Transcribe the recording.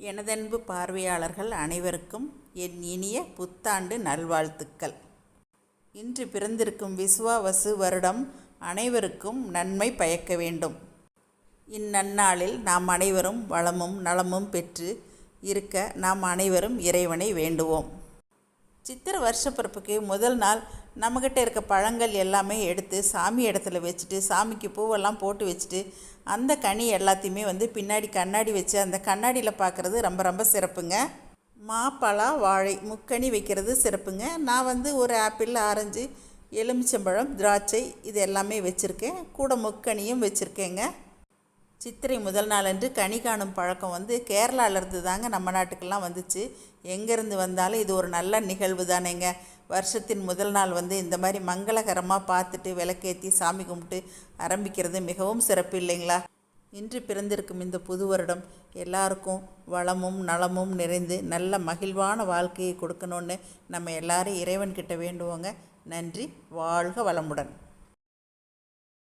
எனதன்பு பார்வையாளர்கள் அனைவருக்கும் என் இனிய புத்தாண்டு நல்வாழ்த்துக்கள். இன்று பிறந்திருக்கும் விசுவாவசு வருடம் அனைவருக்கும் நன்மை பயக்க வேண்டும். இந்நன்னாளில் நாம் அனைவரும் வளமும் நலமும் பெற்று இருக்க நாம் அனைவரும் இறைவனை வேண்டுவோம். சித்திரை வருஷப்பிறப்புக்கு முதல் நாள் நம்மக்கிட்ட இருக்க பழங்கள் எல்லாமே எடுத்து சாமி இடத்துல வச்சுட்டு சாமிக்கு பூவெல்லாம் போட்டு வச்சுட்டு அந்த கனி எல்லாத்தையுமே வந்து பின்னாடி கண்ணாடி வச்சு அந்த கண்ணாடியில் பார்க்குறது ரொம்ப ரொம்ப சிறப்புங்க. மாப்பழா வாழை முக்கனி வைக்கிறது சிறப்புங்க. நான் வந்து ஒரு ஆப்பிள் ஆரஞ்சு எலுமிச்சம்பழம் திராட்சை இது எல்லாமே வச்சுருக்கேன். கூட முக்கனியும் வச்சுருக்கேங்க. சித்திரை முதல் நாளன்று கனி காணும் பழக்கம் வந்து கேரளாவிலேருந்து தாங்க நம்ம நாட்டுக்கெல்லாம் வந்துச்சு. எங்கேருந்து வந்தாலும் இது ஒரு நல்ல நிகழ்வு தானேங்க. வருஷத்தின் முதல் நாள் வந்து இந்த மாதிரி மங்களகரமாக பார்த்துட்டு விளக்கேற்றி சாமி கும்பிட்டு ஆரம்பிக்கிறது மிகவும் சிறப்பு இல்லைங்களா? இன்று பிறந்திருக்கும் இந்த புது வருடம் எல்லாருக்கும் வளமும் நலமும் நிறைந்து நல்ல மகிழ்வான வாழ்க்கையை கொடுக்கணுன்னு நம்ம எல்லாரும் இறைவன்கிட்ட வேண்டுவோங்க. நன்றி வாழ்க வளமுடன்.